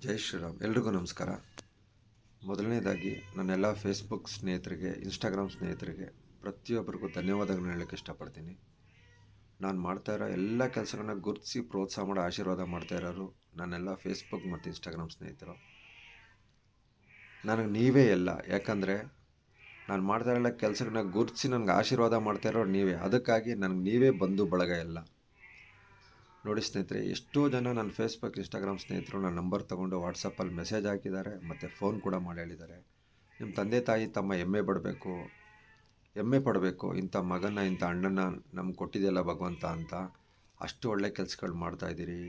ಜೈ ಶ್ರೀರಾಮ್. ಎಲ್ರಿಗೂ ನಮಸ್ಕಾರ. ಮೊದಲನೇದಾಗಿ ನನ್ನೆಲ್ಲ ಫೇಸ್ಬುಕ್ ಸ್ನೇಹಿತರಿಗೆ ಇನ್ಸ್ಟಾಗ್ರಾಮ್ ಸ್ನೇಹಿತರಿಗೆ ಪ್ರತಿಯೊಬ್ಬರಿಗೂ ಧನ್ಯವಾದಗಳನ್ನ ಹೇಳೋಕ್ಕೆ ಇಷ್ಟಪಡ್ತೀನಿ. ನಾನು ಮಾಡ್ತಾ ಇರೋ ಎಲ್ಲ ಕೆಲಸಗಳನ್ನ ಗುರುತಿಸಿ ಪ್ರೋತ್ಸಾಹ ಮಾಡೋ ಆಶೀರ್ವಾದ ಮಾಡ್ತಾ ಇರೋರು ನನ್ನೆಲ್ಲ ಫೇಸ್ಬುಕ್ ಮತ್ತು ಇನ್ಸ್ಟಾಗ್ರಾಮ್ ಸ್ನೇಹಿತರು. ನನಗೆ ನೀವೇ ಎಲ್ಲ. ಯಾಕಂದರೆ, ನಾನು ಮಾಡ್ತಾ ಇರೋ ಕೆಲಸಗಳನ್ನ ಗುರುತಿಸಿ ನನಗೆ ಆಶೀರ್ವಾದ ಮಾಡ್ತಾ ಇರೋರು ನೀವೇ. ಅದಕ್ಕಾಗಿ ನನಗೆ ನೀವೇ ಬಂಧು ಬಳಗ ಎಲ್ಲ. ನೋಡಿ ಸ್ನೇಹಿತರೆ, ಎಷ್ಟೋ ಜನ ನನ್ನ ಫೇಸ್ಬುಕ್ ಇನ್ಸ್ಟಾಗ್ರಾಮ್ ಸ್ನೇಹಿತರು ನನ್ನ ನಂಬರ್ ತೊಗೊಂಡು ವಾಟ್ಸಪ್ಪಲ್ಲಿ ಮೆಸೇಜ್ ಹಾಕಿದ್ದಾರೆ, ಮತ್ತು ಫೋನ್ ಕೂಡ ಮಾಡಿ ಹೇಳಿದ್ದಾರೆ. ನಿಮ್ಮ ತಂದೆ ತಾಯಿ ತಮ್ಮ ಹೆಮ್ಮೆ ಪಡಬೇಕು ಹೆಮ್ಮೆ ಪಡಬೇಕು, ಇಂಥ ಮಗನ ಇಂಥ ಅಣ್ಣನ ನಮ್ಗೆ ಕೊಟ್ಟಿದೆಯಲ್ಲ ಭಗವಂತ ಅಂತ ಅಷ್ಟು ಒಳ್ಳೆ ಕೆಲಸಗಳು ಮಾಡ್ತಾಯಿದ್ದೀರಿ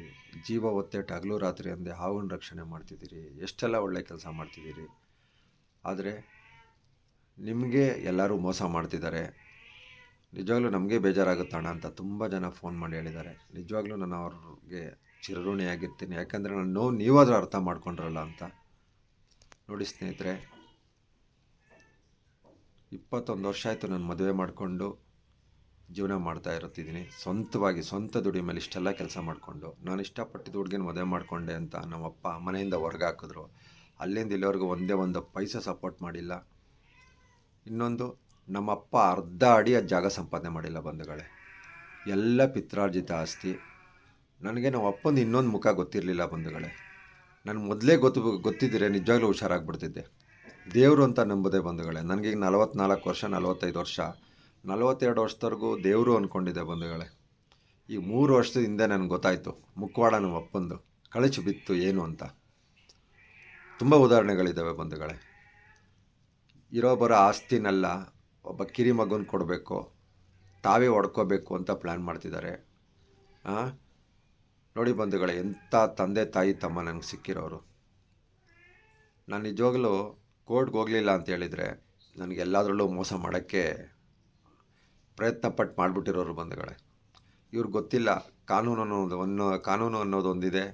ಜೀವ ಒತ್ತೆಟ್ಟು ಹಗಲು ರಾತ್ರಿ ಅಂದೆ ಹಾವಿನ ರಕ್ಷಣೆ ಮಾಡ್ತಿದ್ದೀರಿ. ಎಷ್ಟೆಲ್ಲ ಒಳ್ಳೆ ಕೆಲಸ ಮಾಡ್ತಿದ್ದೀರಿ. ಆದರೆ ನಿಮಗೆ ಎಲ್ಲರೂ ಮೋಸ ಮಾಡ್ತಿದ್ದಾರೆ. ನಿಜವಾಗ್ಲೂ ನಮಗೆ ಬೇಜಾರಾಗುತ್ತಣ್ಣ ಅಂತ ತುಂಬ ಜನ ಫೋನ್ ಮಾಡಿ ಹೇಳಿದ್ದಾರೆ. ನಿಜವಾಗ್ಲೂ ನಾನು ಅವ್ರಿಗೆ ಚಿರಋಣಿಯಾಗಿರ್ತೀನಿ. ಯಾಕಂದರೆ ನಾನು ನೋವು ನೀವಾದರೂ ಅರ್ಥ ಮಾಡ್ಕೊಂಡ್ರಲ್ಲ ಅಂತ. ನೋಡಿ ಸ್ನೇಹಿತರೆ, ಇಪ್ಪತ್ತೊಂದು ವರ್ಷ ಆಯಿತು ನಾನು ಮದುವೆ ಮಾಡಿಕೊಂಡು ಜೀವನ ಮಾಡ್ತಾ ಇರುತ್ತಿದ್ದೀನಿ. ಸ್ವಂತವಾಗಿ, ಸ್ವಂತ ದುಡಿ ಮೇಲೆ ಇಷ್ಟೆಲ್ಲ ಕೆಲಸ ಮಾಡಿಕೊಂಡು, ನಾನು ಇಷ್ಟಪಟ್ಟಿದ್ದ ಹುಡುಗಿನ ಮದುವೆ ಮಾಡಿಕೊಂಡೆ ಅಂತ ನಮ್ಮಪ್ಪ ಮನೆಯಿಂದ ಹೊರಗೆ ಹಾಕಿದ್ರು. ಅಲ್ಲಿಂದ ಇಲ್ಲಿವರೆಗೂ ಒಂದೇ ಒಂದು ಪೈಸೆ ಸಪೋರ್ಟ್ ಮಾಡಿಲ್ಲ. ಇನ್ನೊಂದು ನಮ್ಮಪ್ಪ ಅರ್ಧ ಅಡಿ ಜಾಗ ಸಂಪಾದನೆ ಮಾಡಿಲ್ಲ ಬಂಧುಗಳೇ. ಎಲ್ಲ ಪಿತ್ರಾರ್ಜಿತ ಆಸ್ತಿ. ನನಗೆ ನಮ್ಮ ಅಪ್ಪಂದು ಇನ್ನೊಂದು ಮುಖ ಗೊತ್ತಿರಲಿಲ್ಲ ಬಂಧುಗಳೇ. ನಾನು ಮೊದಲೇ ಗೊತ್ತು ಗೊತ್ತಿದ್ದರೆ ನಿಜವಾಗ್ಲೂ ಹುಷಾರಾಗ್ಬಿಡ್ತಿದ್ದೆ. ದೇವರು ಅಂತ ನಂಬುದೇ ಬಂಧುಗಳೇ. ನನಗೀಗ ನಲವತ್ನಾಲ್ಕು ವರ್ಷ, ನಲವತ್ತೈದು ವರ್ಷ. ನಲವತ್ತೆರಡು ವರ್ಷದವರೆಗೂ ದೇವರು ಅಂದ್ಕೊಂಡಿದ್ದೆ ಬಂಧುಗಳೇ. ಈ ಮೂರು ವರ್ಷದ ಹಿಂದೆ ನನಗೆ ಗೊತ್ತಾಯಿತು, ಮುಖವಾಡ ನಮ್ಮ ಅಪ್ಪಂದು. ಕಳಚಿ ಬಿತ್ತು ಏನು ಅಂತ. ತುಂಬ ಉದಾಹರಣೆಗಳಿದ್ದಾವೆ ಬಂಧುಗಳೇ. ಇರೋ ಬರೋ ಆಸ್ತಿನೆಲ್ಲ ಒಬ್ಬ ಕಿರಿ ಮಗುನ ಕೊಡಬೇಕು, ತಾವೇ ಹೊಡ್ಕೋಬೇಕು ಅಂತ ಪ್ಲ್ಯಾನ್ ಮಾಡ್ತಿದ್ದಾರೆ? ನೋಡಿ ಬಂಧುಗಳೇ, ಎಂಥ ತಂದೆ ತಾಯಿ ತಮ್ಮ ನನಗೆ ಸಿಕ್ಕಿರೋರು. ನಾನು ನಿಜವಾಗಲೂ ಕೋರ್ಟ್ಗೆ ಹೋಗಲಿಲ್ಲ ಅಂತ ಹೇಳಿದರೆ ನನಗೆ ಎಲ್ಲದರಲ್ಲೂ ಮೋಸ ಮಾಡೋಕ್ಕೆ ಪ್ರಯತ್ನ ಪಟ್ಟು ಮಾಡಿಬಿಟ್ಟಿರೋರು ಬಂಧುಗಳೇ. ಇವ್ರಿಗೆ ಗೊತ್ತಿಲ್ಲ ಕಾನೂನು ಅನ್ನೋದು ಅನ್ನೋ ಕಾನೂನು ಅನ್ನೋದು ಒಂದಿದೆ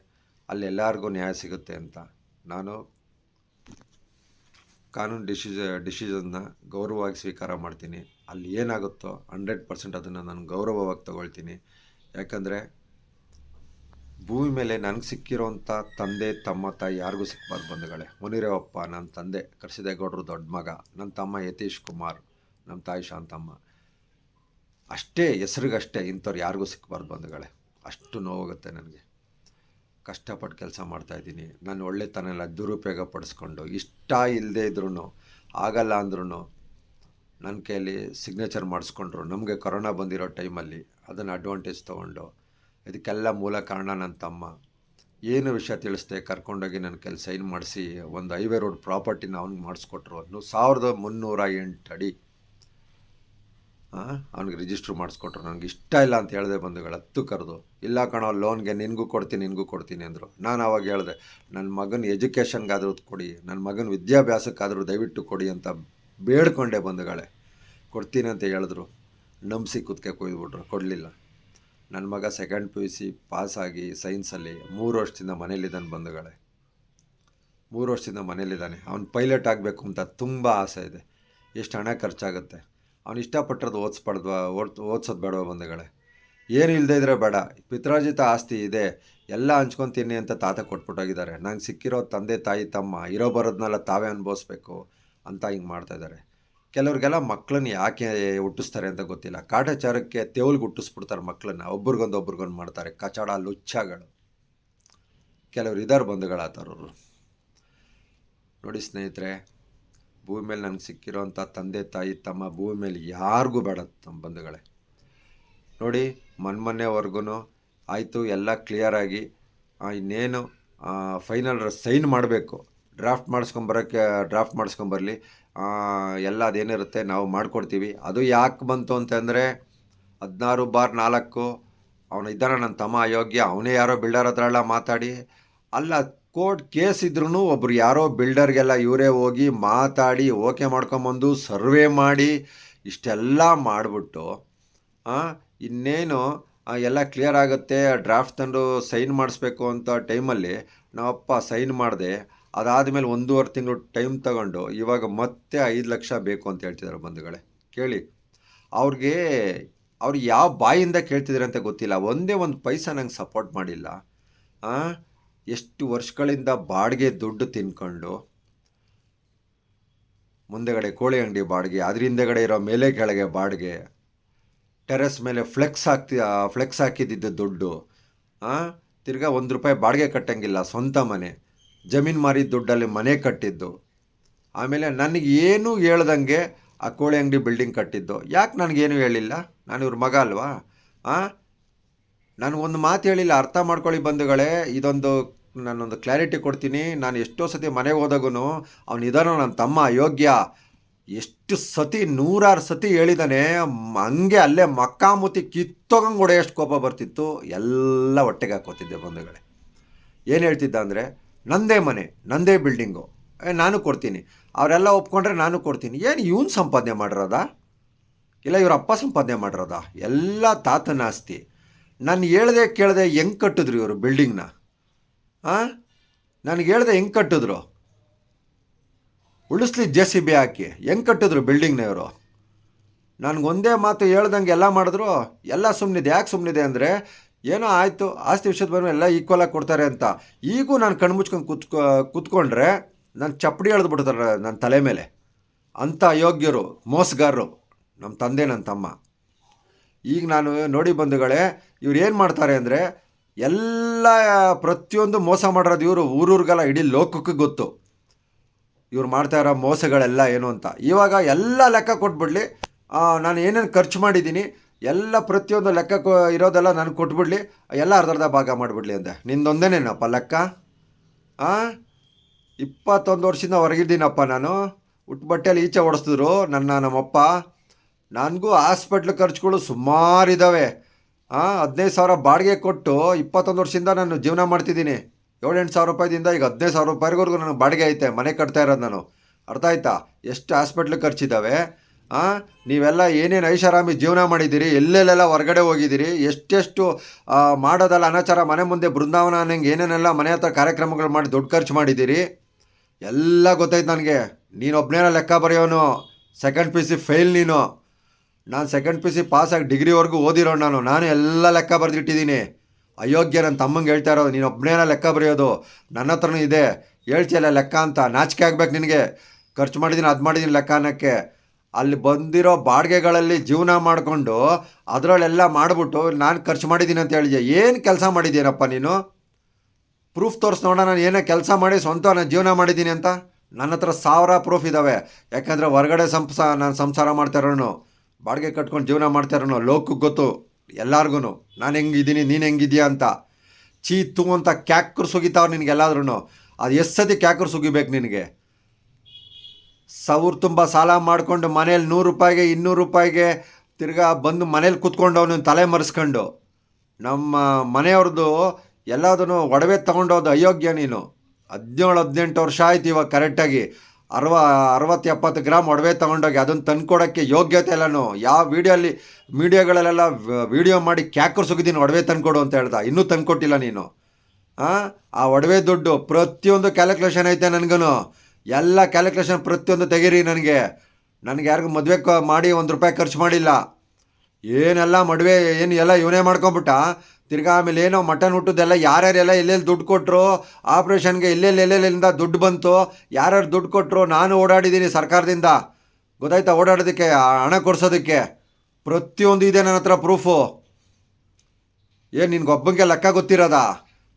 ಅಲ್ಲಿ ಎಲ್ಲರಿಗೂ ನ್ಯಾಯ ಸಿಗುತ್ತೆ ಅಂತ. ನಾನು ಕಾನೂನು ಡಿಸಿಜ ಡಿಸಿಷನ್ನ ಗೌರವವಾಗಿ ಸ್ವೀಕಾರ ಮಾಡ್ತೀನಿ. ಅಲ್ಲಿ ಏನಾಗುತ್ತೋ ಹಂಡ್ರೆಡ್ ಪರ್ಸೆಂಟ್ ಅದನ್ನು ನಾನು ಗೌರವವಾಗಿ ತಗೊಳ್ತೀನಿ. ಯಾಕಂದರೆ ಭೂಮಿ ಮೇಲೆ ನನಗೆ ಸಿಕ್ಕಿರೋಂಥ ತಂದೆ, ತಮ್ಮ, ತಾಯಿ ಯಾರಿಗೂ ಸಿಕ್ಕಬಾರ್ದು ಬಂಧುಗಳೇ. ಮುನಿರೇವಪ್ಪ ನನ್ನ ತಂದೆ, ಕರ್ಸಿದೇಗೌಡರು ದೊಡ್ಡ ಮಗ ನನ್ನ ತಮ್ಮ ಯತೀಶ್ ಕುಮಾರ್ ನಮ್ಮ ತಾಯಿ ಶಾಂತಮ್ಮ. ಅಷ್ಟೇ ಹೆಸ್ರಿಗಷ್ಟೇ ಇಂಥವ್ರು ಯಾರಿಗೂ ಸಿಕ್ಕಬಾರ್ದು ಬಂಧುಗಳೇ. ಅಷ್ಟು ನೋವಾಗುತ್ತೆ ನನಗೆ. ಕಷ್ಟಪಟ್ಟು ಕೆಲಸ ಮಾಡ್ತಾಯಿದ್ದೀನಿ ನಾನು ಒಳ್ಳೆತನ ಎಲ್ಲ ದುರುಪಯೋಗ ಪಡಿಸ್ಕೊಂಡು ಇಷ್ಟ ಇಲ್ಲದೆ ಇದ್ರೂ ಆಗಲ್ಲ ಅಂದ್ರೂ ನನ್ನ ಕೈಯಲ್ಲಿ ಸಿಗ್ನೇಚರ್ ಮಾಡಿಸ್ಕೊಂಡ್ರು. ನಮಗೆ ಕೊರೋನಾ ಬಂದಿರೋ ಟೈಮಲ್ಲಿ ಅದನ್ನು ಅಡ್ವಾಂಟೇಜ್ ತೊಗೊಂಡು ಇದಕ್ಕೆಲ್ಲ ಮೂಲ ಕಾರಣ ನನ್ನ ತಮ್ಮ. ಏನು ವಿಷಯ ತಿಳಿಸ್ದೆ ಕರ್ಕೊಂಡೋಗಿ ನನ್ನ ಕೆಲಸ ಸೈನ್ ಮಾಡಿಸಿ ಒಂದು ಹೈವೇ ರೋಡ್ ಪ್ರಾಪರ್ಟಿನ ಅವ್ನಿಗೆ ಮಾಡಿಸ್ಕೊಟ್ರು. ಅದನ್ನು ಸಾವಿರದ ಮುನ್ನೂರ ಎಂಟು ಅಡಿ. ಅವ್ನಿಗೆ ರಿಜಿಸ್ಟ್ರ್ ಮಾಡಿಸ್ಕೊಟ್ರು. ನನಗೆ ಇಷ್ಟ ಇಲ್ಲ ಅಂತ ಹೇಳಿದೆ ಬಂಧುಗಳು, ಹತ್ತು ಕರೆದು. ಇಲ್ಲ ಕಣೋ ಲೋನ್ಗೆ ನಿನಗೂ ಕೊಡ್ತೀನಿ ನಿನಗೂ ಕೊಡ್ತೀನಿ ಅಂದರು. ನಾನು ಆವಾಗ ಹೇಳಿದೆ ನನ್ನ ಮಗನ ಎಜುಕೇಷನ್ಗಾದರೂ ಕೊಡಿ ನನ್ನ ಮಗನ ವಿದ್ಯಾಭ್ಯಾಸಕ್ಕಾದರೂ ದಯವಿಟ್ಟು ಕೊಡಿ ಅಂತ ಬೇಡ್ಕೊಂಡೆ ಬಂಧುಗಳೇ. ಕೊಡ್ತೀನಿ ಅಂತ ಹೇಳಿದ್ರು. ನಂಬಿಸಿ ಕುತ್ಕೆ ಕೊಯ್ದುಬಿಟ್ರು, ಕೊಡಲಿಲ್ಲ. ನನ್ನ ಮಗ ಸೆಕೆಂಡ್ ಪಿ ಯು ಸಿ ಪಾಸಾಗಿ ಸೈನ್ಸಲ್ಲಿ ಮೂರು ವರ್ಷದಿಂದ ಮನೇಲಿದ್ದಾನೆ ಬಂಧುಗಳೇ. ಮೂರು ವರ್ಷದಿಂದ ಮನೇಲಿದ್ದಾನೆ ಅವ್ನು ಪೈಲಟ್ ಆಗಬೇಕು ಅಂತ ತುಂಬ ಆಸೆ ಇದೆ. ಎಷ್ಟು ಹಣ ಖರ್ಚಾಗುತ್ತೆ. ಅವ್ನು ಇಷ್ಟಪಟ್ಟಿರೋದು ಓದಿಸ್ಬಾರ್ದು ಓದ್ ಓದ್ಸೋದು ಬೇಡವ ಬಂಧುಗಳೇ. ಏನು ಇಲ್ಲದೆ ಇದ್ರೆ ಬೇಡ. ಪಿತ್ರಾರ್ಜಿತ ಆಸ್ತಿ ಇದೆ. ಎಲ್ಲ ಹಂಚ್ಕೊತೀನಿ ಅಂತ ತಾತ ಕೊಟ್ಬಿಟ್ಟೋಗಿದ್ದಾರೆ. ನಂಗೆ ಸಿಕ್ಕಿರೋ ತಂದೆ, ತಾಯಿ, ತಮ್ಮ ಇರೋ ಬರೋದನ್ನೆಲ್ಲ ತಾವೇ ಅನುಭವಿಸ್ಬೇಕು ಅಂತ ಹಿಂಗೆ ಮಾಡ್ತಾಯಿದ್ದಾರೆ ಕೆಲವ್ರಿಗೆಲ್ಲ ಮಕ್ಕಳನ್ನ ಯಾಕೆ ಹುಟ್ಟಿಸ್ತಾರೆ ಅಂತ ಗೊತ್ತಿಲ್ಲ. ಕಾಟಾಚಾರಕ್ಕೆ ತೇವಲ್ಗೆ ಹುಟ್ಟಿಸ್ಬಿಡ್ತಾರೆ ಮಕ್ಕಳನ್ನ ಒಬ್ರಿಗೊಂದು ಒಬ್ರಿಗೊಂದು ಮಾಡ್ತಾರೆ. ಕಚಡ, ಲುಚ್ಚಾಗಳು. ಕೆಲವ್ರು ಇದ್ದಾರೆ ಬಂಧುಗಳು ನೋಡಿ ಸ್ನೇಹಿತರೆ ಭೂಮಿ ಮೇಲೆ ನನಗೆ ಸಿಕ್ಕಿರೋಂಥ ತಂದೆ, ತಾಯಿ, ತಮ್ಮ ಭೂಮಿ ಮೇಲೆ ಯಾರಿಗೂ ಬೇಡ ತಮ್ಮ ಬಂಧುಗಳೇ ನೋಡಿ ಮೊನ್ನೆವರೆಗೂ ಆಯಿತು, ಎಲ್ಲ ಕ್ಲಿಯರಾಗಿ ಇನ್ನೇನು ಫೈನಲ್ ಸೈನ್ ಮಾಡಬೇಕು. ಡ್ರಾಫ್ಟ್ ಮಾಡಿಸ್ಕೊಂಬರೋಕ್ಕೆ ಡ್ರಾಫ್ಟ್ ಮಾಡಿಸ್ಕೊಂಬರಲಿ ಎಲ್ಲ ಅದೇನಿರುತ್ತೆ ನಾವು ಮಾಡಿಕೊಡ್ತೀವಿ. ಅದು ಯಾಕೆ ಬಂತು ಅಂತಂದರೆ, ಹದಿನಾರು ಬಾರ್ ನಾಲ್ಕು, ಅವನು ಇದ್ದಾನೆ ನನ್ನ ತಮ್ಮ ಅಯೋಗ್ಯ, ಅವನೇ ಯಾರೋ ಬಿಲ್ಡರ್ ಹತ್ರ ಎಲ್ಲ ಮಾತಾಡಿ, ಅಲ್ಲ ಕೋರ್ಟ್ ಕೇಸ್ ಇದ್ರೂ ಒಬ್ರು ಯಾರೋ ಬಿಲ್ಡರ್ಗೆಲ್ಲ ಇವರೇ ಹೋಗಿ ಮಾತಾಡಿ ಓಕೆ ಮಾಡ್ಕೊಂಬಂದು ಸರ್ವೆ ಮಾಡಿ ಇಷ್ಟೆಲ್ಲ ಮಾಡಿಬಿಟ್ಟು ಇನ್ನೇನು ಎಲ್ಲ ಕ್ಲಿಯರ್ ಆಗುತ್ತೆ, ಡ್ರಾಫ್ಟ್ ತಂದು ಸೈನ್ ಮಾಡಿಸ್ಬೇಕು ಅಂತ ಟೈಮಲ್ಲಿ ನಾವಪ್ಪ ಸೈನ್ ಮಾಡಿದೆ, ಅದಾದಮೇಲೆ ಒಂದೂವರೆ ತಿಂಗಳು ಟೈಮ್ ತಗೊಂಡು ಇವಾಗ ಮತ್ತೆ ಐದು ಲಕ್ಷ ಬೇಕು ಅಂತ ಹೇಳ್ತಿದ್ದಾರೆ ಬಂಧುಗಳೇ, ಕೇಳಿ ಅವ್ರಿಗೆ, ಅವ್ರು ಯಾವ ಬಾಯಿಂದ ಕೇಳ್ತಿದ್ದಾರೆ ಅಂತ ಗೊತ್ತಿಲ್ಲ, ಒಂದೇ ಒಂದು ಪೈಸಾ ನಂಗೆ ಸಪೋರ್ಟ್ ಮಾಡಿಲ್ಲ? ಎಷ್ಟು ವರ್ಷಗಳಿಂದ ಬಾಡಿಗೆ ದುಡ್ಡು ತಿನ್ಕೊಂಡು ಮುಂದೆಗಡೆ ಕೋಳಿ ಅಂಗಡಿ ಬಾಡಿಗೆ ಅದ್ರ ಹಿಂದೆಗಡೆ ಇರೋ ಮೇಲೆ ಕೆಳಗೆ ಬಾಡಿಗೆ, ಟೆರೆಸ್ ಮೇಲೆ ಫ್ಲೆಕ್ಸ್ ಹಾಕ್ತಿ ಫ್ಲೆಕ್ಸ್ ಹಾಕಿದ್ದಿದ್ದ ದುಡ್ಡು ತಿರ್ಗಾ ಒಂದು ರೂಪಾಯಿ ಬಾಡಿಗೆ ಕಟ್ಟಂಗಿಲ್ಲ, ಸ್ವಂತ ಮನೆ, ಜಮೀನು ಮಾರಿದ ದುಡ್ಡಲ್ಲಿ ಮನೆ ಕಟ್ಟಿದ್ದು. ಆಮೇಲೆ ನನಗೆ ಏನೂ ಹೇಳ್ದಂಗೆ ಆ ಕೋಳಿ ಅಂಗಡಿ ಬಿಲ್ಡಿಂಗ್ ಕಟ್ಟಿದ್ದು. ಯಾಕೆ ನನಗೇನು ಹೇಳಿಲ್ಲ? ನಾನು ಇವ್ರ ಮಗ ಅಲ್ವಾ? ಆ ನನಗೊಂದು ಮಾತು ಹೇಳಿಲ್ಲ, ಅರ್ಥ ಮಾಡ್ಕೊಳ್ಳಿ ಬಂಧುಗಳೇ. ಇದೊಂದು ನಾನೊಂದು ಕ್ಲಾರಿಟಿ ಕೊಡ್ತೀನಿ. ನಾನು ಎಷ್ಟೋ ಸತಿ ಮನೆಗೆ ಹೋದಾಗೂ ಅವನು ಇದಾನೋ ನನ್ನ ತಮ್ಮ ಅಯೋಗ್ಯ. ಎಷ್ಟು ಸತಿ, ನೂರಾರು ಸತಿ ಹೇಳಿದಾನೆ, ಹಂಗೆ ಅಲ್ಲೇ ಮಕ್ಕಾಮುತಿ ಕಿತ್ತೋಗಂಗೆ ಹೊಡೆಯೋಷ್ಟು ಕೋಪ ಬರ್ತಿತ್ತು, ಎಲ್ಲ ಹೊಟ್ಟೆಗೆ ಹಾಕೋತಿದ್ದೆ ಬಂಧುಗಳೇ. ಏನು ಹೇಳ್ತಿದ್ದ ಅಂದರೆ, ನಂದೇ ಮನೆ, ನಂದೇ ಬಿಲ್ಡಿಂಗು ನಾನು ಕೊಡ್ತೀನಿ. ಅವರೆಲ್ಲ ಒಪ್ಕೊಂಡ್ರೆ ನಾನು ಕೊಡ್ತೀನಿ. ಏನು ಇವನು ಸಂಪಾದನೆ ಮಾಡಿರೋದಾ? ಇಲ್ಲ ಇವರಪ್ಪ ಅಪ್ಪ ಸಂಪಾದನೆ ಮಾಡಿರೋದಾ? ಎಲ್ಲ ತಾತನ ಆಸ್ತಿ. ನಾನು ಹೇಳ್ದೆ ಕೇಳ್ದೆ ಹೆಂಗೆ ಕಟ್ಟಿದ್ರು ಇವರು ಬಿಲ್ಡಿಂಗ್ನ ಹಾಂ ನನಗೆ ಹೇಳ್ದೆ ಹೆಂಗೆ ಕಟ್ಟಿದ್ರು? ಉಳಿಸ್ಲಿ ಜೆ ಸಿ ಬಿ ಹಾಕಿ. ಹೆಂಗೆ ಕಟ್ಟಿದ್ರು ಬಿಲ್ಡಿಂಗ್ನ ಇವರು? ನನಗೊಂದೇ ಮಾತು ಹೇಳ್ದಂಗೆ ಎಲ್ಲ ಮಾಡಿದ್ರು. ಎಲ್ಲ ಸುಮ್ಮನಿದೆ ಯಾಕೆ ಸುಮ್ಮನಿದೆ ಅಂದರೆ ಏನೋ ಆಯಿತು. ಆಸ್ತಿ ವಿಷಯದ ಮೇಲೆ ಎಲ್ಲ ಈಕ್ವಲಾಗಿ ಕೊಡ್ತಾರೆ ಅಂತ. ಈಗೂ ನಾನು ಕಣ್ಮುಚ್ಕೊಂಡು ಕುತ್ಕೊ, ಕುತ್ಕೊಂಡ್ರೆ ನಾನು ಚಪ್ಪಡಿ ಎಳೆದು ಬಿಡ್ತಾರೆ ನನ್ನ ತಲೆ ಮೇಲೆ. ಅಂಥ ಅಯೋಗ್ಯರು, ಮೋಸಗಾರರು ನಮ್ಮ ತಂದೆ ನನ್ನ ತಮ್ಮ. ಈಗ ನಾನು ನೋಡಿ ಬಂಧುಗಳೇ, ಇವ್ರು ಏನು ಮಾಡ್ತಾರೆ ಅಂದರೆ, ಎಲ್ಲ ಪ್ರತಿಯೊಂದು ಮೋಸ ಮಾಡಿರೋದು ಇವರು ಊರೂರಿಗೆಲ್ಲ ಇಡೀ ಲೋಕಕ್ಕೆ ಗೊತ್ತು. ಇವ್ರು ಮಾಡ್ತಾ ಇರೋ ಮೋಸಗಳೆಲ್ಲ ಏನು ಅಂತ. ಇವಾಗ ಎಲ್ಲ ಲೆಕ್ಕ ಕೊಟ್ಬಿಡ್ಲಿ. ನಾನು ಏನೇನು ಖರ್ಚು ಮಾಡಿದ್ದೀನಿ, ಎಲ್ಲ ಪ್ರತಿಯೊಂದು ಲೆಕ್ಕ ಇರೋದೆಲ್ಲ ನನಗೆ ಕೊಟ್ಬಿಡ್ಲಿ, ಎಲ್ಲ ಅರ್ಧರ್ಧ ಅರ್ಧ ಭಾಗ ಮಾಡಿಬಿಡ್ಲಿ ಅಂದೆ. ನಿಂದೊಂದೇನೇನಪ್ಪ ಲೆಕ್ಕ? ಆ? ಇಪ್ಪತ್ತೊಂದು ವರ್ಷದಿಂದ ಹೊರಗಿದ್ದೀನಪ್ಪ ನಾನು. ಹುಟ್ಟು ಬಟ್ಟೆಯಲ್ಲಿ ಈಚೆ ಓಡಿಸಿದ್ರು ನನ್ನ ನಮ್ಮಪ್ಪ. ನನಗೂ ಹಾಸ್ಪಿಟ್ಲ್ ಖರ್ಚುಗಳು ಸುಮಾರು ಇದ್ದಾವೆ ಹಾಂ ಹದಿನೈದು ಸಾವಿರ ಬಾಡಿಗೆ ಕೊಟ್ಟು ಇಪ್ಪತ್ತೊಂದು ವರ್ಷದಿಂದ ನಾನು ಜೀವನ ಮಾಡ್ತಿದ್ದೀನಿ. ಏಳೆಂಟು ಸಾವಿರ ರೂಪಾಯಿದಿಂದ ಈಗ ಹದಿನೈದು ಸಾವಿರ ರೂಪಾಯಿವರೆಗೂ ನನಗೆ ಬಾಡಿಗೆ ಐತೆ, ಮನೆ ಕಟ್ತಾ ಇರೋದು ನಾನು. ಅರ್ಥ ಆಯ್ತಾ? ಎಷ್ಟು ಹಾಸ್ಪಿಟ್ಲ್ ಖರ್ಚಿದ್ದಾವೆ ಹಾಂ ನೀವೆಲ್ಲ ಏನೇನು ಐಷಾರಾಮಿ ಜೀವನ ಮಾಡಿದ್ದೀರಿ, ಎಲ್ಲೆಲ್ಲೆಲ್ಲ ಹೊರಗಡೆ ಹೋಗಿದ್ದೀರಿ, ಎಷ್ಟೆಷ್ಟು ಮಾಡೋದಲ್ಲ ಅನಾಚಾರ ಮನೆ ಮುಂದೆ ಬೃಂದಾವನ ಅನ್ನಂಗೆ ಏನೇನೆಲ್ಲ ಮನೆ ಹತ್ರ ಕಾರ್ಯಕ್ರಮಗಳು ಮಾಡಿ ದುಡ್ಡು ಖರ್ಚು ಮಾಡಿದ್ದೀರಿ? ಎಲ್ಲ ಗೊತ್ತಾಯ್ತು ನನಗೆ. ನೀನು ಒಬ್ಬನೇನ ಲೆಕ್ಕ ಬರೆಯೋನು ಸೆಕೆಂಡ್ ಪಿ ಸಿ ಫೇಲ್ ನೀನು. ನಾನು ಸೆಕೆಂಡ್ ಪಿ ಸಿ ಪಾಸಾಗಿ ಡಿಗ್ರಿವರೆಗೂ ಓದಿರೋ ನಾನು ನಾನು ಎಲ್ಲ ಲೆಕ್ಕ ಬರೆದಿಟ್ಟಿದ್ದೀನಿ. ಅಯೋಗ್ಯ ನನ್ನ ತಮ್ಮಂಗೆ ಹೇಳ್ತಾ ಇರೋದು, ನೀನು ಒಬ್ಬನೇನ ಲೆಕ್ಕ ಬರೆಯೋದು, ನನ್ನ ಹತ್ರನೂ ಇದೆ. ಹೇಳ್ತಿಯಲ್ಲ ಲೆಕ್ಕ ಅಂತ, ನಾಚಿಕೆ ಆಗ್ಬೇಕು ನಿನಗೆ. ಖರ್ಚು ಮಾಡಿದ್ದೀನಿ ಅದು ಮಾಡಿದ್ದೀನಿ ಲೆಕ್ಕ ಅಲ್ಲಿ ಬಂದಿರೋ ಬಾಡಿಗೆಗಳಲ್ಲಿ ಜೀವನ ಮಾಡಿಕೊಂಡು ಅದರಲ್ಲೆಲ್ಲ ಮಾಡಿಬಿಟ್ಟು ನಾನು ಖರ್ಚು ಮಾಡಿದ್ದೀನಿ ಅಂತ ಹೇಳಿದೆ ಏನು ಕೆಲಸ ಮಾಡಿದ್ದೀನಪ್ಪ ನೀನು? ಪ್ರೂಫ್ ತೋರಿಸ್ ನೋಡೋಣ, ನಾನು ಏನೇ ಕೆಲಸ ಮಾಡಿ ಸ್ವಂತ ನಾನು ಜೀವನ ಮಾಡಿದ್ದೀನಿ ಅಂತ? ನನ್ನ ಹತ್ರ ಸಾವಿರ ಪ್ರೂಫ್ ಇದ್ದಾವೆ ಯಾಕಂದರೆ ಹೊರಗಡೆ ಸಂಸ, ನಾನು ಸಂಸಾರ ಮಾಡ್ತಾ ಇರೋನು. ಬಾಡಿಗೆ ಕಟ್ಕೊಂಡು ಜೀವನ ಮಾಡ್ತಾ ಇರೋನು, ಲೋಕಕ್ಕೆ ಗೊತ್ತು ಎಲ್ಲಾರ್ಗು ನಾನು ಹೆಂಗಿದ್ದೀನಿ ನೀನು ಹೆಂಗಿದ್ಯಾ ಅಂತ. ಚೀ ತು ಅಂತ ಕ್ಯಾಕ್ರು ಸುಗಿತಾವ್ರು ನಿನಗೆಲ್ಲಾದ್ರೂ ಅದು ಎಷ್ಟು ಸತಿ ಕ್ಯಾಕ್ರು ಸುಗಿಬೇಕು ನಿನಗೆ? ಸಾವಿರ ತುಂಬ ಸಾಲ ಮಾಡಿಕೊಂಡು ಮನೇಲಿ ನೂರು ರೂಪಾಯಿಗೆ, ಇನ್ನೂರು ರೂಪಾಯಿಗೆ ತಿರ್ಗಾ ಬಂದು ಮನೇಲಿ ಕುತ್ಕೊಂಡು ಅವನು ತಲೆ ಮರೆಸ್ಕೊಂಡು. ನಮ್ಮ ಮನೆಯವ್ರದ್ದು ಎಲ್ಲದನ್ನು ಒಡವೆ ತೊಗೊಂಡೋದು ಅಯೋಗ್ಯ ನೀನು. ಹದಿನೇಳು ಹದಿನೆಂಟು ವರ್ಷ ಆಯ್ತು ಇವಾಗ ಕರೆಕ್ಟಾಗಿ ಅರವ ಅರವತ್ತು ಎಪ್ಪತ್ತು ಗ್ರಾಮ್ ಒಡವೆ ತೊಗೊಂಡೋಗಿ ಅದನ್ನು ತಂದ್ಕೊಡೋಕ್ಕೆ ಯೋಗ್ಯತೆ ಇಲ್ಲನು? ಯಾವ ವೀಡಿಯೋಲ್ಲಿ, ಮೀಡಿಯಾಗಳಲ್ಲೆಲ್ಲ ವೀಡಿಯೋ ಮಾಡಿ ಕ್ಯಾಕರ್ ಸುಗಿದ್ದೀನಿ ಒಡವೆ ತಂದ್ಕೊಡು ಅಂತ ಹೇಳ್ದ. ಇನ್ನೂ ತಂದುಕೊಟ್ಟಿಲ್ಲ ನೀನು. ಆ? ಒಡವೆ ದುಡ್ಡು ಪ್ರತಿಯೊಂದು ಕ್ಯಾಲ್ಕುಲೇಷನ್ ಐತೆ ನನಗೂ ಎಲ್ಲ ಕ್ಯಾಲ್ಕುಲೇಷನ್ ಪ್ರತಿಯೊಂದು ತೆಗೀರಿ ನನಗೆ. ನನಗೆ ಯಾರಿಗೂ ಮದುವೆ ಮಾಡಿ ಒಂದು ರೂಪಾಯಿ ಖರ್ಚು ಮಾಡಿಲ್ಲ. ಏನೆಲ್ಲ ಮದುವೆ ಏನು ಎಲ್ಲ ಇವನೇ ಮಾಡ್ಕೊಂಬಿಟ್ಟ? ತಿರ್ಗಾ ಆಮೇಲೆ ಏನೋ ಮಟನ್ ಹುಟ್ಟದೆಲ್ಲ ಯಾರ್ಯಾರೆಲ್ಲ ಎಲ್ಲೆಲ್ಲಿ ದುಡ್ಡು ಕೊಟ್ಟರು ಆಪ್ರೇಷನ್ಗೆ ಎಲ್ಲೆಲ್ಲಿ ಎಲ್ಲೆಲ್ಲಿಂದ ದುಡ್ಡು ಬಂತು, ಯಾರ್ಯಾರು ದುಡ್ಡು ಕೊಟ್ಟರು ನಾನು ಓಡಾಡಿದ್ದೀನಿ ಸರ್ಕಾರದಿಂದ. ಗೊತ್ತಾಯ್ತಾ ಓಡಾಡೋದಕ್ಕೆ ಹಣ ಕೊಡ್ಸೋದಕ್ಕೆ? ಪ್ರತಿಯೊಂದು ಇದೆ ನನ್ನ ಹತ್ರ ಪ್ರೂಫು ಏನು ನಿನಗೊಬ್ಬಂಗೆ ಲೆಕ್ಕ ಗೊತ್ತಿರೋದಾ?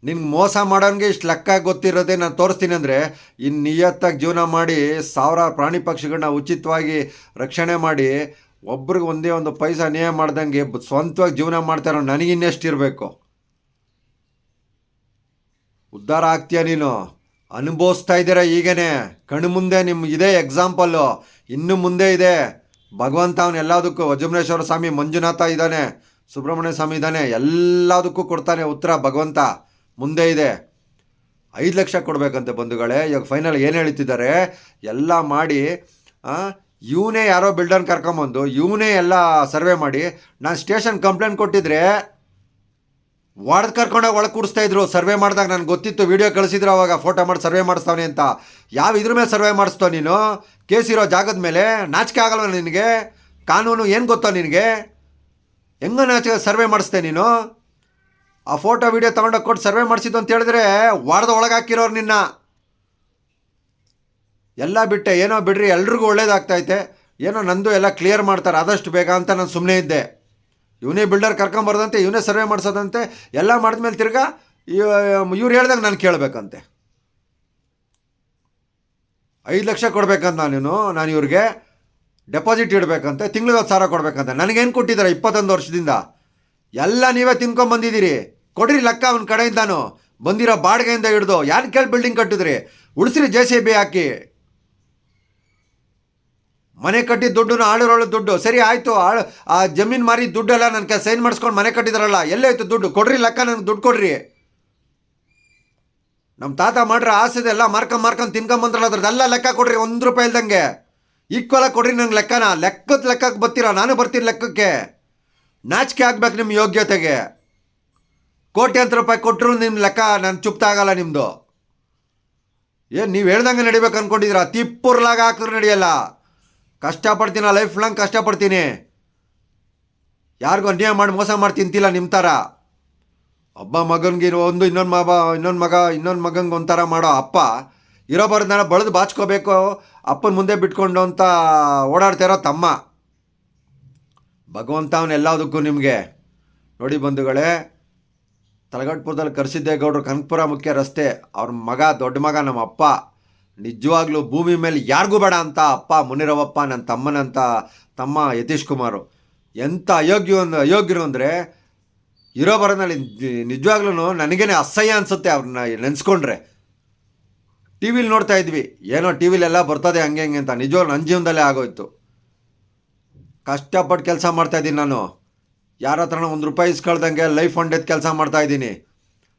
ನಿನ್ಗೆ ಮೋಸ ಮಾಡೋನ್ಗೆ ಇಷ್ಟು ಲೆಕ್ಕ ಗೊತ್ತಿರೋದೇ ನಾನು ತೋರಿಸ್ತೀನಿ ಅಂದರೆ ಇನ್ನು ನಿಯತ್ತಾಗಿ ಜೀವನ ಮಾಡಿ, ಸಾವಿರಾರು ಪ್ರಾಣಿ ಪಕ್ಷಿಗಳನ್ನ ಉಚಿತವಾಗಿ ರಕ್ಷಣೆ ಮಾಡಿ ಒಬ್ರಿಗೆ ಒಂದೇ ಒಂದು ಪೈಸ ಅನ್ಯಾಯ ಮಾಡ್ದಂಗೆ ಸ್ವಂತವಾಗಿ ಜೀವನ ಮಾಡ್ತಾರೋ ನನಗಿನ್ನೆಷ್ಟು ಇರಬೇಕು? ಉದ್ಧಾರ ಆಗ್ತೀಯ ನೀನು? ಅನುಭವಿಸ್ತಾ ಇದ್ದೀರ ಈಗೇನೆ? ಕಣ್ಣು ಮುಂದೆ ನಿಮ್ಮ ಇದೇ ಎಕ್ಸಾಂಪಲ್ಲು ಇನ್ನು ಮುಂದೆ ಇದೆ. ಭಗವಂತ ಅವನು ಎಲ್ಲದಕ್ಕೂ ವಜುಮನೇಶ್ವರ ಸ್ವಾಮಿ, ಮಂಜುನಾಥ ಇದ್ದಾನೆ, ಸುಬ್ರಹ್ಮಣ್ಯ ಸ್ವಾಮಿ ಇದ್ದಾನೆ, ಎಲ್ಲದಕ್ಕೂ ಕೊಡ್ತಾನೆ ಉತ್ತರ ಭಗವಂತ. ಮುಂದೆ ಇದೆ. ಐದು ಲಕ್ಷ ಕೊಡಬೇಕಂತೆ ಬಂಧುಗಳೇ. ಇವಾಗ ಫೈನಲ್ ಏನು ಹೇಳ್ತಿದ್ದಾರೆ? ಎಲ್ಲ ಮಾಡಿ ಇವನೇ ಯಾರೋ ಬಿಲ್ಡರ್ನ ಕರ್ಕೊಂಬಂದು, ಇವನೇ ಎಲ್ಲ ಸರ್ವೆ ಮಾಡಿ, ನಾನು ಸ್ಟೇಷನ್ ಕಂಪ್ಲೇಂಟ್ ಕೊಟ್ಟಿದ್ರೆ ಒಡೆದು ಕರ್ಕೊಂಡೋಗಿ ಒಳಗೆ ಕೂಡಿಸ್ತಾ ಇದ್ರು ಸರ್ವೆ ಮಾಡಿದಾಗ ನನಗೆ ಗೊತ್ತಿತ್ತು ವಿಡಿಯೋ ಕಳಿಸಿದ್ರು ಅವಾಗ ಫೋಟೋ ಮಾಡಿ ಸರ್ವೆ ಮಾಡಿಸ್ತಾವನೆ ಅಂತ. ಯಾವ ಇದ್ರ ಮೇಲೆ ಸರ್ವೆ ಮಾಡಿಸ್ತೋ ನೀನು? ಕೇಸ್ ಇರೋ ಜಾಗದ ಮೇಲೆ ನಾಚಿಕೆ ಆಗಲ್ವ ನಿನಗೆ? ಕಾನೂನು ಏನು ಗೊತ್ತೋ ನಿನಗೆ? ಹೆಂಗ ನಾಚಿಕೆ ಸರ್ವೆ ಮಾಡಿಸ್ತೆ ನೀನು? ಆ ಫೋಟೋ ವಿಡಿಯೋ ತೊಗೊಂಡೋಗಿ ಕೊಟ್ಟು ಸರ್ವೆ ಮಾಡಿಸಿದ್ದು ಅಂತ ಹೇಳಿದ್ರೆ ವಾರದ ಒಳಗೆ ಹಾಕಿರೋರು ನಿನ್ನ. ಎಲ್ಲ ಬಿಟ್ಟೆ, ಏನೋ ಬಿಡ್ರಿ, ಎಲ್ರಿಗೂ ಒಳ್ಳೇದಾಗ್ತೈತೆ. ಏನೋ ನಂದು ಎಲ್ಲ ಕ್ಲಿಯರ್ ಮಾಡ್ತಾರೆ, ಆದಷ್ಟು ಬೇಗ ಅಂತ ನಾನು ಸುಮ್ಮನೆ ಇದ್ದೆ. ಇವನೇ ಬಿಲ್ಡರ್ ಕರ್ಕೊಂಬರ್ದಂತೆ, ಇವನೇ ಸರ್ವೆ ಮಾಡಿಸೋದಂತೆ, ಎಲ್ಲ ಮಾಡಿದ್ಮೇಲೆ ತಿರ್ಗಾ ಇವ್ರು ಹೇಳ್ದಂಗೆ ನಾನು ಕೇಳಬೇಕಂತೆ. ಐದು ಲಕ್ಷ ಕೊಡಬೇಕಂತ ನಾನು ನಾನು ಇವ್ರಿಗೆ ಡೆಪಾಸಿಟ್ ಇಡಬೇಕಂತೆ, ತಿಂಗ್ಳಿಗೆ ಹತ್ತು ಸಾವಿರ ಕೊಡಬೇಕಂತೆ. ನನಗೇನು ಕೊಟ್ಟಿದ್ದಾರೆ ಇಪ್ಪತ್ತೊಂದು ವರ್ಷದಿಂದ? ಎಲ್ಲ ನೀವೇ ತಿನ್ಕೊಂಬಂದಿದ್ದೀರಿ ಕೊಡ್ರಿ ಲೆಕ್ಕ ಅವನ ಕಡೆಯಿಂದಾನು. ಬಂದಿರೋ ಬಾಡಿಗೆಯಿಂದ ಹಿಡ್ದು, ಯಾರು ಕೇಳಿ ಬಿಲ್ಡಿಂಗ್ ಕಟ್ಟಿದ್ರಿ? ಉಳಿಸ್ರಿ ಜೆ ಸಿ ಬಿ ಹಾಕಿ. ಮನೆ ಕಟ್ಟಿದ ದುಡ್ಡು ಆಳಿರೋಳು ದುಡ್ಡು. ಸರಿ ಆಯಿತು, ಆಳು, ಆ ಜಮೀನು ಮಾರಿ ದುಡ್ಡೆಲ್ಲ ನನಗೆ ಸೈನ್ ಮಾಡಿಸ್ಕೊಂಡು ಮನೆ ಕಟ್ಟಿದ್ರಲ್ಲ ಆಯಿತು ದುಡ್ಡು? ಕೊಡ್ರಿ ಲೆಕ್ಕ ನನಗೆ ದುಡ್ಡು ಕೊಡ್ರಿ. ನಮ್ಮ ತಾತ ಮಾಡ್ರೆ ಆಸೆದೆ ಎಲ್ಲ ಮಾರ್ಕೊಂಡು ಮಾರ್ಕೊಂಡು ತಿನ್ಕೊಂಬಂದ್ರಲ್ಲ ಅದ್ರದ್ದೆಲ್ಲ ಲೆಕ್ಕ ಕೊಡ್ರಿ, ಒಂದು ರೂಪಾಯಿ ಇಲ್ದಂಗೆ. ಈಕ್ವಲಾಗಿ ಕೊಡ್ರಿ ನಂಗೆ ಲೆಕ್ಕನ. ಲೆಕ್ಕದ ಲೆಕ್ಕಕ್ಕೆ ಬರ್ತೀರಾ? ನಾನು ಬರ್ತೀನಿ ಲೆಕ್ಕಕ್ಕೆ. ನಾಚಿಕೆ ಆಗ್ಬೇಕು ನಿಮ್ಮ ಯೋಗ್ಯತೆಗೆ. ಕೋಟ್ಯಾಂತರ ರೂಪಾಯಿ ಕೊಟ್ಟರು ನಿಮ್ಮ ಲೆಕ್ಕ ನಾನು ಚುಪ್ತಾಗಲ್ಲ ನಿಮ್ಮದು ಏನು ನೀವು ಹೇಳ್ದಂಗೆ ನಡಿಬೇಕು ಅಂದ್ಕೊಂಡಿದ್ದೀರಾ ತಿಪ್ಪುರ್ಲಾಗ ಹಾಕಿದ್ರೆ ನಡೆಯಲ್ಲ. ಕಷ್ಟಪಡ್ತೀನಿ ಲೈಫ್ ಲಾಂಗ್ ಕಷ್ಟಪಡ್ತೀನಿ. ಯಾರಿಗೂ ಅನ್ಯಾಯ ಮಾಡಿ ಮೋಸ ಮಾಡಿ ತಿಂತಿಲ್ಲ ನಿಮ್ಮ ಥರ ಒಬ್ಬ ಮಗನಿಗೆ ಒಂದು ಇನ್ನೊಂದು ಮಗ ಇನ್ನೊಂದು ಮಗ, ಇನ್ನೊಂದು ಮಗಂಗೆ ಒಂಥರ ಮಾಡೋ ಅಪ್ಪ. ಇರೋ ಬರೋದನ್ನ ಬಳದು ಬಾಚ್ಕೋಬೇಕು, ಅಪ್ಪನ ಮುಂದೆ ಬಿಟ್ಕೊಂಡು ಅಂತ ಓಡಾಡ್ತಾ ಇರೋ ತಮ್ಮ. ಭಗವಂತ ಅವನೆಲ್ಲದಕ್ಕೂ ನಿಮಗೆ. ನೋಡಿ ಬಂಧುಗಳೇ, ತಲಗಟ್ಪುರದಲ್ಲಿ ಕರ್ಸಿದ್ದೇಗೌಡರು ಕನಕಪುರ ಮುಖ್ಯ ರಸ್ತೆ. ಅವ್ರ ಮಗ ದೊಡ್ಡ ಮಗ ನಮ್ಮ ಅಪ್ಪ ನಿಜವಾಗ್ಲೂ ಭೂಮಿ ಮೇಲೆ ಯಾರಿಗೂ ಬೇಡ ಅಂತ ಅಪ್ಪ, ಮುನಿರವಪ್ಪ ನನ್ನ ತಮ್ಮನಂತ ತಮ್ಮ ಯತೀಶ್ ಕುಮಾರು. ಎಂಥ ಅಯೋಗ್ಯ ಅಯೋಗ್ಯರು ಅಂದರೆ ಇರೋ ಬರೋದಲ್ಲಿ ನಿಜವಾಗ್ಲೂ ನನಗೇನೆ ಅಸಹ್ಯ ಅನಿಸುತ್ತೆ ಅವ್ರನ್ನ ನೆನೆಸ್ಕೊಂಡ್ರೆ. ಟಿ ವಿಲಿ ನೋಡ್ತಾ ಇದ್ವಿ. ಏನೋ ಟಿ ವಿಲೆಲ್ಲ ಬರ್ತದೆ ಹಂಗೆ ಹಂಗೆ ಅಂತ. ನಿಜವಾಗ್ಲೂ ನನ್ನ ಜೀವನದಲ್ಲೇ ಆಗೋಯ್ತು. ಕಷ್ಟಪಟ್ಟು ಕೆಲಸ ಮಾಡ್ತಾಯಿದ್ದೀನಿ ನಾನು. ಯಾರ ಹತ್ರನ ಒಂದು ರೂಪಾಯಿ ಇಸ್ಕೊಳ್ದಂಗೆ ಲೈಫ್ ಹೊಂಡೆದ್ ಕೆಲಸ ಮಾಡ್ತಾ ಇದ್ದೀನಿ.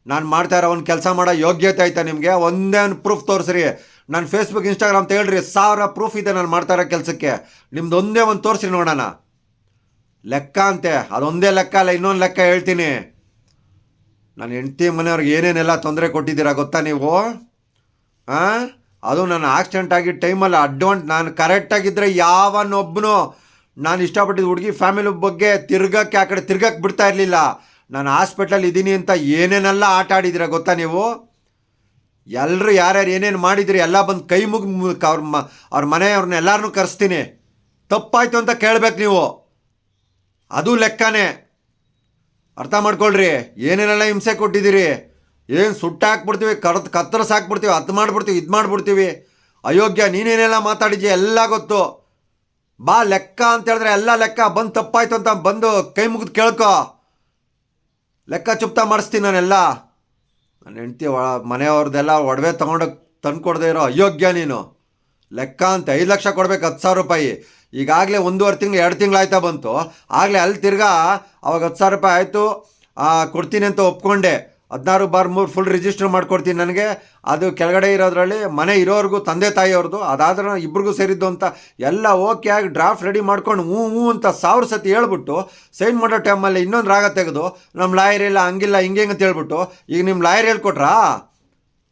ನಾನು ಮಾಡ್ತಾ ಇರೋ ಒಂದು ಕೆಲಸ ಮಾಡೋ ಯೋಗ್ಯತೆ ಆಯ್ತಾ ನಿಮಗೆ. ಒಂದೇ ಒಂದು ಪ್ರೂಫ್ ತೋರಿಸ್ರಿ. ನಾನು ಫೇಸ್ಬುಕ್ ಇನ್ಸ್ಟಾಗ್ರಾಮ್ ತೇಳ್ರಿ ಸಾವಿರ ಪ್ರೂಫ್ ಇದೆ ನಾನು ಮಾಡ್ತಾ ಇರೋ ಕೆಲಸಕ್ಕೆ. ನಿಮ್ದು ಒಂದೇ ಒಂದು ತೋರಿಸಿ ನೋಡೋಣ. ಲೆಕ್ಕ ಅಂತೆ. ಅದೊಂದೇ ಲೆಕ್ಕ ಅಲ್ಲ, ಇನ್ನೊಂದು ಲೆಕ್ಕ ಹೇಳ್ತೀನಿ. ನನ್ನ ಹೆಂಡತಿ ಮನೆಯವ್ರಿಗೆ ಏನೇನೆಲ್ಲ ತೊಂದರೆ ಕೊಟ್ಟಿದ್ದೀರಾ ಗೊತ್ತಾ ನೀವು? ಹಾಂ ಅದು ನಾನು ಆಕ್ಸಿಡೆಂಟ್ ಆಗಿದ್ದ ಟೈಮಲ್ಲಿ ಅಡ್ವಾಂಟ್ ನಾನು ಕರೆಕ್ಟಾಗಿದ್ದರೆ ಯಾವನೊಬ್ಬನು ನಾನು ಇಷ್ಟಪಟ್ಟಿದ್ದ ಹುಡುಗಿ ಫ್ಯಾಮಿಲಿ ಬಗ್ಗೆ ತಿರ್ಗಕ್ಕೆ ಆ ಕಡೆ ತಿರ್ಗಕ್ಕೆ ಬಿಡ್ತಾ ಇರಲಿಲ್ಲ. ನಾನು ಹಾಸ್ಪಿಟ್ಲಲ್ಲಿ ಇದ್ದೀನಿ ಅಂತ ಏನೇನೆಲ್ಲ ಆಟ ಆಡಿದ್ದೀರಾ ಗೊತ್ತಾ ನೀವು? ಎಲ್ಲರೂ ಯಾರ್ಯಾರು ಏನೇನು ಮಾಡಿದ್ರಿ, ಎಲ್ಲ ಬಂದು ಕೈ ಮುಗಿ ಅವ್ರ ಮ ಅವ್ರ ಮನೆಯವ್ರನ್ನ ಎಲ್ಲರನ್ನೂ ಕರೆಸ್ತೀನಿ. ತಪ್ಪಾಯ್ತು ಅಂತ ಕೇಳಬೇಕು ನೀವು. ಅದು ಲೆಕ್ಕನೇ. ಅರ್ಥ ಮಾಡ್ಕೊಳ್ರಿ. ಏನೇನೆಲ್ಲ ಹಿಂಸೆ ಕೊಟ್ಟಿದ್ದೀರಿ? ಏನು ಸುಟ್ಟು ಹಾಕ್ಬಿಡ್ತೀವಿ, ಕರ್ದು ಕತ್ತರಿಸಿ ಹಾಕ್ಬಿಡ್ತೀವಿ, ಅದು ಮಾಡಿಬಿಡ್ತೀವಿ, ಇದು ಮಾಡಿಬಿಡ್ತೀವಿ. ಅಯೋಗ್ಯ, ನೀನೇನೆಲ್ಲ ಮಾತಾಡಿದ್ಯಾ? ಎಲ್ಲ ಗೊತ್ತು. ಬಾ ಲೆಕ್ಕ ಅಂತ ಹೇಳಿದ್ರೆ ಎಲ್ಲ ಲೆಕ್ಕ. ಬಂದು ತಪ್ಪಾಯ್ತು ಅಂತ ಬಂದು ಕೈ ಮುಗಿದು ಕೇಳ್ಕೊ. ಲೆಕ್ಕ ಚುಪ್ತಾ ಮಾಡಿಸ್ತೀನಿ ನಾನೆಲ್ಲ. ನನ್ನ ಹೆಂಡ್ತಿ ಒಳ ಮನೆಯವ್ರದ್ದೆಲ್ಲ ಒಡವೆ ತೊಗೊಂಡೋಗಿ ತಂದು ಕೊಡದೆ ಇರೋ ಅಯೋಗ್ಯ ನೀನು. ಲೆಕ್ಕ ಅಂತ ಐದು ಲಕ್ಷ ಕೊಡ್ಬೇಕು, ಹತ್ತು ಸಾವಿರ ರೂಪಾಯಿ. ಈಗಾಗಲೇ ಒಂದೂವರೆ ತಿಂಗಳು, ಎರಡು ತಿಂಗಳಾಯ್ತಾ ಬಂತು. ಆಗಲೇ ಅಲ್ಲಿ ತಿರ್ಗಾ ಅವಾಗ ಹತ್ತು ಸಾವಿರ ರೂಪಾಯಿ ಆಯಿತು. ಕೊಡ್ತೀನಿ ಅಂತ ಒಪ್ಕೊಂಡೆ. ಹದಿನಾರು ಬಾರ್ ಮೂರು ಫುಲ್ ರಿಜಿಸ್ಟರ್ ಮಾಡ್ಕೊಡ್ತೀನಿ ನನಗೆ. ಅದು ಕೆಳಗಡೆ ಇರೋದ್ರಲ್ಲಿ ಮನೆ ಇರೋರ್ಗೂ, ತಂದೆ ತಾಯಿಯವ್ರದ್ದು ಅದಾದ್ರೂ ಇಬ್ರಿಗೂ ಸೇರಿದ್ದು ಅಂತ ಎಲ್ಲ ಓಕೆ ಆಗಿ ಡ್ರಾಫ್ಟ್ ರೆಡಿ ಮಾಡ್ಕೊಂಡು ಹ್ಞೂ ಹ್ಞೂ ಅಂತ ಸಾವಿರ ಸತಿ ಹೇಳ್ಬಿಟ್ಟು ಸೈನ್ ಮಾಡೋ ಟೈಮಲ್ಲಿ ಇನ್ನೊಂದು ರಾಗ ತೆಗೆದು ನಮ್ಮ ಲಾಯರ್ ಇಲ್ಲ, ಹಂಗಿಲ್ಲ, ಹಿಂಗೆ ಅಂತ ಹೇಳ್ಬಿಟ್ಟು, ಈಗ ನಿಮ್ಮ ಲಾಯರ್ ಹೇಳ್ಕೊಟ್ರಾ?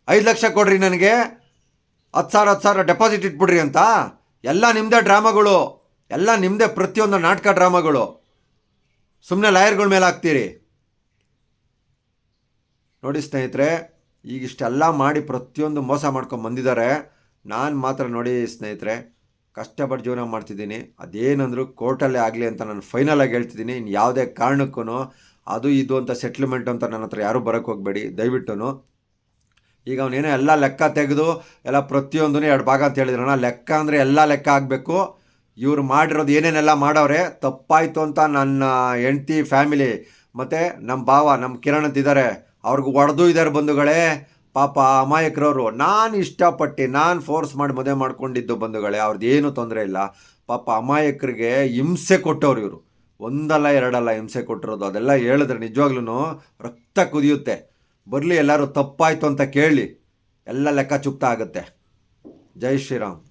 ಐದು ಲಕ್ಷ ಕೊಡ್ರಿ ನನಗೆ. ಹತ್ತು ಸಾವಿರ ಹತ್ತು ಸಾವಿರ ಡೆಪಾಸಿಟ್ ಇಟ್ಬಿಡ್ರಿ ಅಂತ. ಎಲ್ಲ ನಿಮ್ಮದೇ ಡ್ರಾಮಾಗಳು. ಎಲ್ಲ ನಿಮ್ಮದೇ ಪ್ರತಿಯೊಂದು ನಾಟಕ ಡ್ರಾಮಾಗಳು. ಸುಮ್ಮನೆ ಲಾಯರ್ಗಳ ಮೇಲೆ ಹಾಕ್ತೀರಿ. ನೋಡಿ ಸ್ನೇಹಿತರೆ, ಈಗ ಇಷ್ಟೆಲ್ಲ ಮಾಡಿ ಪ್ರತಿಯೊಂದು ಮೋಸ ಮಾಡ್ಕೊಂಡು ಬಂದಿದ್ದಾರೆ. ನಾನು ಮಾತ್ರ ನೋಡಿ ಸ್ನೇಹಿತರೆ, ಕಷ್ಟಪಟ್ಟು ಜೀವನ ಮಾಡ್ತಿದ್ದೀನಿ. ಅದೇನಂದ್ರು ಕೋರ್ಟಲ್ಲೇ ಆಗಲಿ ಅಂತ ನಾನು ಫೈನಲಾಗಿ ಹೇಳ್ತಿದ್ದೀನಿ. ಇನ್ನು ಯಾವುದೇ ಕಾರಣಕ್ಕೂ ಅದು ಇದು ಅಂತ ಸೆಟ್ಲ್ಮೆಂಟ್ ಅಂತ ನನ್ನ ಹತ್ರ ಯಾರೂ ಬರೋಕ್ಕೆ ಹೋಗಬೇಡಿ. ದಯವಿಟ್ಟು ಈಗ ಅವನೇನೋ ಎಲ್ಲ ಲೆಕ್ಕ ತೆಗೆದು, ಎಲ್ಲ ಪ್ರತಿಯೊಂದೂ ಎರಡು ಭಾಗ ಅಂತ ಹೇಳಿದ್ರಣ ಲೆಕ್ಕ ಅಂದರೆ ಎಲ್ಲ ಲೆಕ್ಕ ಆಗಬೇಕು. ಇವ್ರು ಮಾಡಿರೋದು ಏನೇನೆಲ್ಲ ಮಾಡೋರೆ ತಪ್ಪಾಯಿತು ಅಂತ ನನ್ನ ಹೆಂಡ್ತಿ ಫ್ಯಾಮಿಲಿ ಮತ್ತು ನಮ್ಮ ಭಾವ ನಮ್ಮ ಕಿರಣ್ ಅಂತಿದ್ದಾರೆ ಅವ್ರಿಗೆ ಒಡೆದು ಇದ್ದಾರೆ ಬಂಧುಗಳೇ. ಪಾಪ ಅಮಾಯಕರವರು. ನಾನು ಇಷ್ಟಪಟ್ಟು, ನಾನು ಫೋರ್ಸ್ ಮಾಡಿ ಮದುವೆ ಮಾಡ್ಕೊಂಡಿದ್ದು ಬಂಧುಗಳೇ ಅವ್ರದ್ದು ಏನೂ ತೊಂದರೆ ಇಲ್ಲ. ಪಾಪ ಅಮಾಯಕರಿಗೆ ಹಿಂಸೆ ಕೊಟ್ಟವ್ರು ಇವರು. ಒಂದಲ್ಲ, ಎರಡಲ್ಲ ಹಿಂಸೆ ಕೊಟ್ಟಿರೋದು. ಅದೆಲ್ಲ ಹೇಳಿದ್ರೆ ನಿಜವಾಗ್ಲೂ ರಕ್ತ ಕುದಿಯುತ್ತೆ. ಬರಲಿ, ಎಲ್ಲರೂ ತಪ್ಪಾಯಿತು ಅಂತ ಕೇಳಿ, ಎಲ್ಲ ಲೆಕ್ಕ ಚುಕ್ತ ಆಗುತ್ತೆ. ಜೈ ಶ್ರೀರಾಮ್.